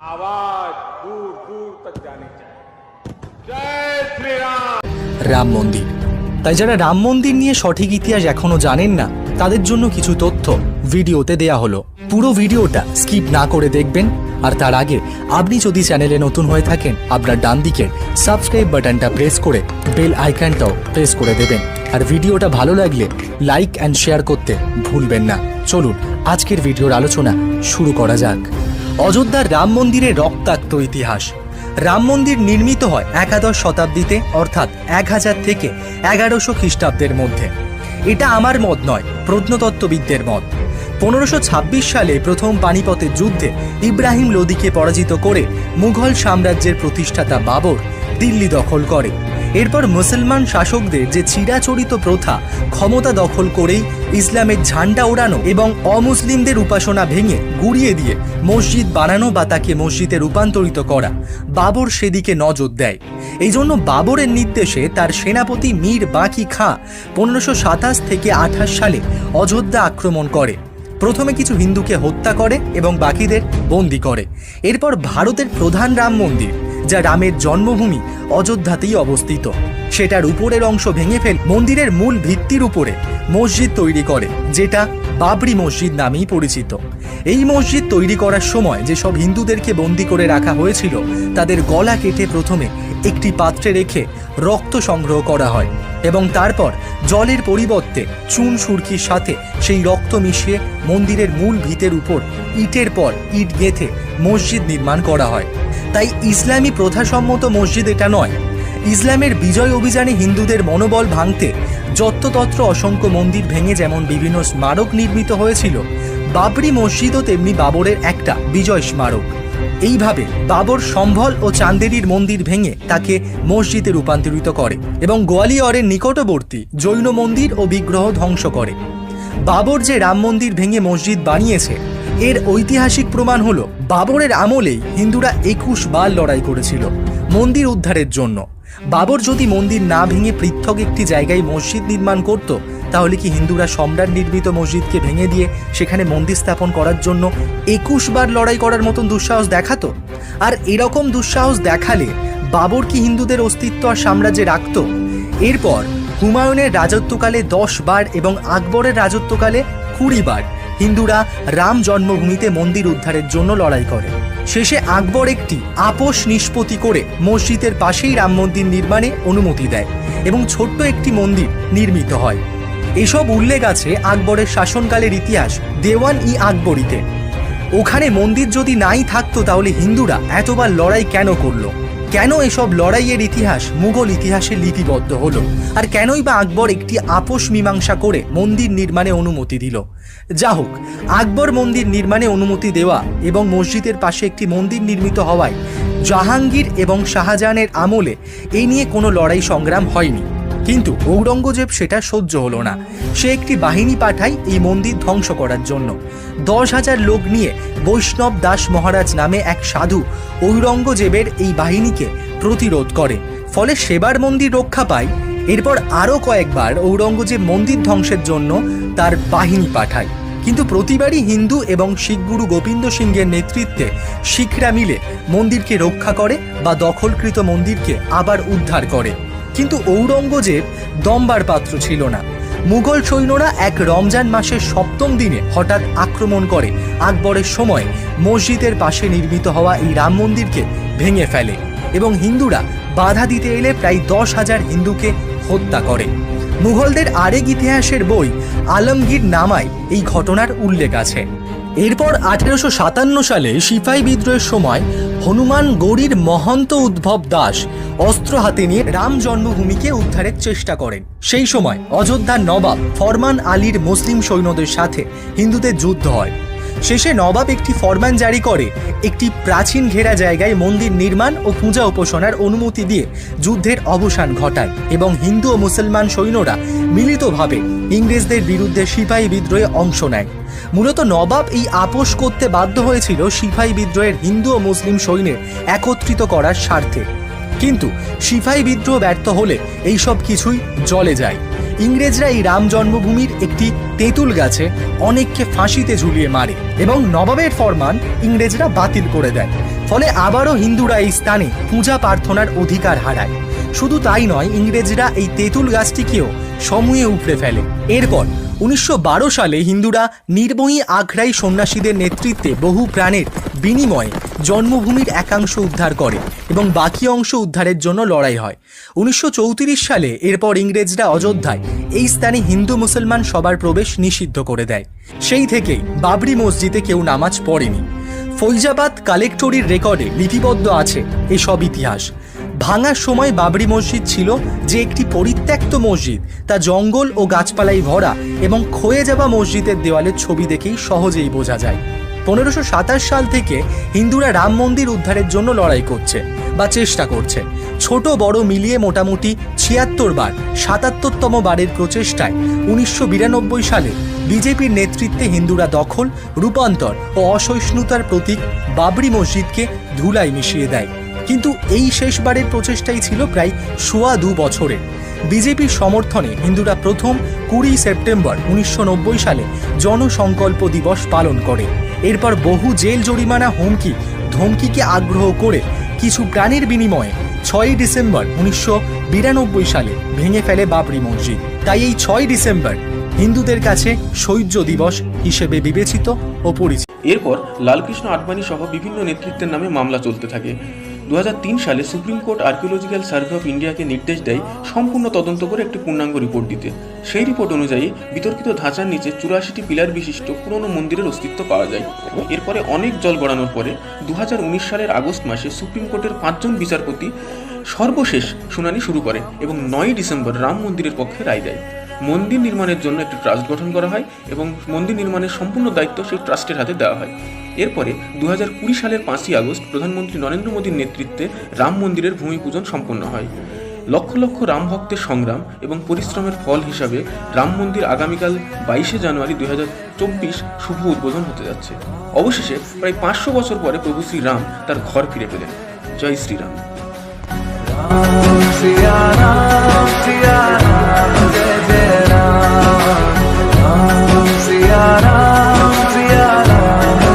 आवाज दूर दूर तक जानी चाहिए। जय श्री রাম राम মন্দির। তাই যারা রাম মন্দির নিয়ে সঠিক ইতিহাস এখনও জানেন না, তাদের জন্য কিছু তথ্য ভিডিওতে দেয়া হলো। পুরো ভিডিওটা স্কিপ না করে দেখবেন, আর তার আগে আপনি যদি চ্যানেলে নতুন হয়ে থাকেন, আপনার ডান দিকের সাবস্ক্রাইব বাটনটা প্রেস করে বেল আইকনটাও প্রেস করে দেবেন। আর ভিডিওটা ভালো লাগলে লাইক অ্যান্ড শেয়ার করতে ভুলবেন না। চলুন, আজকের ভিডিওর আলোচনা শুরু করা যাক। অযোধ্যার রাম মন্দিরের রক্তাক্ত ইতিহাস। রাম মন্দির নির্মিত হয় একাদশ শতাব্দীতে, অর্থাৎ এক হাজার থেকে এগারোশো খ্রিস্টাব্দের মধ্যে। এটা আমার মত নয়, প্রত্নতত্ত্ববিদদের মত। পনেরোশো সালে প্রথম পানিপথের যুদ্ধে ইব্রাহিম লোদিকে পরাজিত করে মুঘল সাম্রাজ্যের প্রতিষ্ঠাতা বাবর দিল্লি দখল করে। এরপর মুসলমান শাসকদের যে চিরাচরিত প্রথা, ক্ষমতা দখল করেই ইসলামের ঝান্ডা ওড়ানো এবং অমুসলিমদের উপাসনা ভেঙে গুড়িয়ে দিয়ে মসজিদ বানানো বা তাকে মসজিদে রূপান্তরিত করা, বাবর সেদিকে নজর দেয়। এই জন্য বাবরের নির্দেশে তার সেনাপতি মীর বাকি খাঁ পনেরোশো সাতাশ থেকে আঠাশ সালে অযোধ্যা আক্রমণ করে। প্রথমে কিছু হিন্দুকে হত্যা করে এবং বাকিদের বন্দি করে। এরপর ভারতের প্রধান রাম মন্দির। যা রামের জন্মভূমি অযোধ্যাতেই অবস্থিত। সেটার উপরের অংশ ভেঙে ফেল মন্দিরের মূল ভিত্তির উপরে মসজিদ তৈরি করে, যেটা বাবরি মসজিদ নামেই পরিচিত। এই মসজিদ তৈরি করার সময় যেসব হিন্দুদেরকে বন্দি করে রাখা হয়েছিল, তাদের গলা কেটে প্রথমে একটি পাত্রে রেখে রক্ত সংগ্রহ করা হয় এবং তারপর জলের পরিবর্তে চুন সুরকির সাথে সেই রক্ত মিশিয়ে মন্দিরের মূল ভিতের উপর ইটের পর ইট গেঁথে মসজিদ নির্মাণ করা হয়। তাই ইসলামী প্রথাসম্মত মসজিদ এটা নয়। ইসলামের বিজয় অভিযানে হিন্দুদের মনোবল ভাঙতে যত্রতত্র অসংখ্য মন্দির ভেঙে যেমন বিভিন্ন স্মারক নির্মিত হয়েছিল, বাবরি মসজিদও তেমনি বাবরের একটা বিজয় স্মারক। এইভাবে বাবর সম্ভল ও চান্দেরির মন্দির ভেঙে তাকে মসজিদে রূপান্তরিত করে এবং গোয়ালিয়রের নিকটবর্তী জৈন মন্দির ও বিগ্রহ ধ্বংস করে। বাবর যে রাম মন্দির ভেঙে মসজিদ বানিয়েছে এর ঐতিহাসিক প্রমাণ হলো, বাবরের আমলেই হিন্দুরা একুশ বার লড়াই করেছিল, মন্দির উদ্ধারের জন্য। বাবর যদি মন্দির না ভেঙে পৃথক একটি জায়গায় মসজিদ নির্মাণ করত, তাহলে কি হিন্দুরা সম্রাট নির্মিত মসজিদকে ভেঙে দিয়ে সেখানে মন্দির স্থাপন করার জন্য একুশ বার লড়াই করার মতন দুঃসাহস দেখাতো? আর এরকম দুঃসাহস দেখালে বাবর কি হিন্দুদের অস্তিত্ব আর সাম্রাজ্যে রাখত? এরপর হুমায়ুনের রাজত্বকালে দশ বার এবং আকবরের রাজত্বকালে কুড়ি বার। হিন্দুরা রাম জন্মভূমিতে মন্দির উদ্ধারের জন্য লড়াই করে। শেষে আকবর একটি আপোষ নিষ্পত্তি করে মসজিদের পাশেই রাম মন্দির নির্মাণে অনুমতি দেয় এবং ছোট্ট একটি মন্দির নির্মিত হয়। এসব উল্লেখ আছে আকবরের শাসনকালের ইতিহাস দেওয়ান ই আকবরীতে। ওখানে মন্দির যদি নাই থাকতো তাহলে হিন্দুরা এতবার লড়াই কেন করল? কেন এসব লড়াইয়ের ইতিহাস মুঘল ইতিহাসে লিপিবদ্ধ হলো? আর কেনই বা আকবর একটি আপোষ মীমাংসা করে মন্দির নির্মাণে অনুমতি দিল? যা হোক, আকবর মন্দির নির্মাণে অনুমতি দেওয়া এবং মসজিদের পাশে একটি মন্দির নির্মিত হওয়ায় জাহাঙ্গীর এবং শাহজাহানের আমলে এই নিয়ে কোনো লড়াই সংগ্রাম হয়নি। কিন্তু ঔরঙ্গজেব সেটা সহ্য হলো না। সে একটি বাহিনী পাঠায় এই মন্দির ধ্বংস করার জন্য। দশ হাজার লোক নিয়ে বৈষ্ণব দাস মহারাজ নামে এক সাধু ঔরঙ্গজেবের এই বাহিনীকে প্রতিরোধ করে। ফলে সেবার মন্দির রক্ষা পায়। এরপর আরও কয়েকবার ঔরঙ্গজেব মন্দির ধ্বংসের জন্য তার বাহিনী পাঠায়। কিন্তু প্রতিবারই হিন্দু এবং শিখ গুরু গোবিন্দ সিংহের নেতৃত্বে শিখরা মিলে মন্দিরকে রক্ষা করে বা দখলকৃত মন্দিরকে আবার উদ্ধার করে। কিন্তু ঔরঙ্গজেব দম্বার পাত্র ছিল না। মুঘল সৈন্যরা এক রমজান মাসের সপ্তম দিনে হঠাৎ আক্রমণ করে। আকবরের সময় মসজিদের পাশে নির্মিত হওয়া এই রাম মন্দিরকে ভেঙে ফেলে এবং হিন্দুরা বাধা দিতে এলে প্রায় দশ হাজার হিন্দুকে হত্যা করে। মুঘলদের আরেক ইতিহাসের বই আলমগীর নামায় এই ঘটনার উল্লেখ আছে। এরপর আঠেরোশো সাতান্ন সালে সিপাহী বিদ্রোহের সময় হনুমান গৌরীর মহন্ত উদ্ভব দাস অস্ত্র হাতে নিয়ে রাম জন্মভূমিকে উদ্ধারের চেষ্টা করেন। সেই সময় অযোধ্যার নবাব ফরমান আলীর মুসলিম সৈন্যদের সাথে হিন্দুদের যুদ্ধ হয়। শেষে নবাব একটি ফরমান জারি করে, একটি প্রাচীন ঘেরা জায়গায় মন্দির নির্মাণ ও পূজা উপাসনার অনুমতি দিয়ে যুদ্ধের অবসান ঘটায় এবং হিন্দু ও মুসলমান সৈন্যরা মিলিতভাবে ইংরেজদের বিরুদ্ধে সিপাহী বিদ্রোহে অংশ নেয়। মূলত নবাব এই আপোষ করতে বাধ্য হয়েছিল সিপাহী বিদ্রোহের হিন্দু ও মুসলিম সৈন্যের একত্রিত করার স্বার্থে। কিন্তু সিপাহী বিদ্রোহ ব্যর্থ হলে এইসব কিছুই জলে যায়। ইংরেজরা এই রাম জন্মভূমির একটি তেঁতুল গাছে অনেককে ফাঁসিতে ঝুলিয়ে মারে এবং নবাবের ফরমান ইংরেজরা বাতিল করে দেয়। ফলে আবারও হিন্দুরা এই স্থানে পূজা প্রার্থনার অধিকার হারায়। শুধু তাই নয়, ইংরেজরা এই তেঁতুল গাছটিকেও সমূহে উপড়ে ফেলে। এরপর উনিশশো বারো সালে হিন্দুরা নির্মোহী আখড়াই সন্ন্যাসীদের নেতৃত্বে বহু প্রাণের বিনিময়ে জন্মভূমির একাংশ উদ্ধার করে এবং বাকি অংশ উদ্ধারের জন্য লড়াই হয়। উনিশশো চৌত্রিশ সালে এরপর ইংরেজরা অযোধ্যায় এই স্থানে হিন্দু মুসলমান সবার প্রবেশ নিষিদ্ধ করে দেয়। সেই থেকেই বাবরি মসজিদে কেউ নামাজ পড়েনি। ফৈজাবাদ কালেক্টরির রেকর্ডে লিপিবদ্ধ আছে এসব ইতিহাস। ভাঙার সময় বাবরি মসজিদ ছিল যে একটি পরিত্যক্ত মসজিদ। তা জঙ্গল ও গাছপালায় ভরা এবং ক্ষয়ে যাওয়া মসজিদের দেওয়ালের ছবি দেখেই সহজেই বোঝা যায়। পনেরোশো সাতাশ সাল থেকে হিন্দুরা রাম মন্দির উদ্ধারের জন্য লড়াই করছে বা চেষ্টা করছে। ছোট বড় মিলিয়ে মোটামুটি ছিয়াত্তর বার, সাতাত্তরতম বারের প্রচেষ্টায় উনিশশো বিরানব্বই সালে বিজেপির নেতৃত্বে হিন্দুরা দখল, রূপান্তর ও অসহিষ্ণুতার প্রতীক বাবরি মসজিদকে ধুলায় মিশিয়ে দেয়। কিন্তু এই শেষবারের প্রচেষ্টাই ছিল প্রায় সোয়া দু বছরের। বিজেপির সমর্থনে হিন্দুরা প্রথম কুড়ি সেপ্টেম্বর উনিশশো সালে জনসংকল্প দিবস পালন করে। এরপর বহু জেল জরিমানা, হুমকি, ধমকিকে আগ্রহ করে কিছু প্রাণের বিনিময়ে ছয়ই ডিসেম্বর উনিশশো বিরানব্বই সালে ভেঙে ফেলে বাবরি মসজিদ। তাই এই ছয় ডিসেম্বর হিন্দুদের কাছে শৌর্য দিবস হিসেবে বিবেচিত ও পরিচিত। এরপর লালকৃষ্ণ আডবাণী সহ বিভিন্ন নেতৃত্বের নামে মামলা চলতে থাকে। দু হাজার তিন সালে supreme court archaeological survey of ইন্ডিয়াকে নির্দেশ দেয় সম্পূর্ণ তদন্ত করে একটি পূর্ণাঙ্গ রিপোর্ট দিতে। সেই রিপোর্ট অনুযায়ী বিতর্কিত ধাঁচার নিচে চুরাশিটি পিলার বিশিষ্ট পুরনো মন্দিরের অস্তিত্ব পাওয়া যায়। এরপরে অনেক জল গড়ানোর পরে দু হাজার উনিশ সালের আগস্ট মাসে সুপ্রিম কোর্টের পাঁচজন বিচারপতি সর্বশেষ শুনানি শুরু করে এবং নয় ডিসেম্বর রাম মন্দিরের পক্ষে রায় দেয়। মন্দির নির্মাণের জন্য একটি ট্রাস্ট গঠন করা হয় এবং মন্দির নির্মাণের সম্পূর্ণ দায়িত্ব সেই ট্রাস্টের হাতে দেওয়া হয়। এরপরে দু হাজার কুড়ি সালের পাঁচই আগস্ট প্রধানমন্ত্রী নরেন্দ্র মোদীর নেতৃত্বে রাম মন্দিরের ভূমি পূজন সম্পন্ন হয় লক্ষ লক্ষ রাম ভক্তের সংগ্রাম এবং পরিশ্রমের ফল হিসাবে রাম মন্দির আগামীকাল বাইশে জানুয়ারি দুই হাজার চব্বিশ শুভ উদ্বোধন হতে যাচ্ছে অবশেষে প্রায় পাঁচশো বছর পরে প্রভু শ্রীরাম তার ঘর ফিরে পেলেন জয় শ্রীরাম সিয়ারাম সিয়ারাম জয় রাম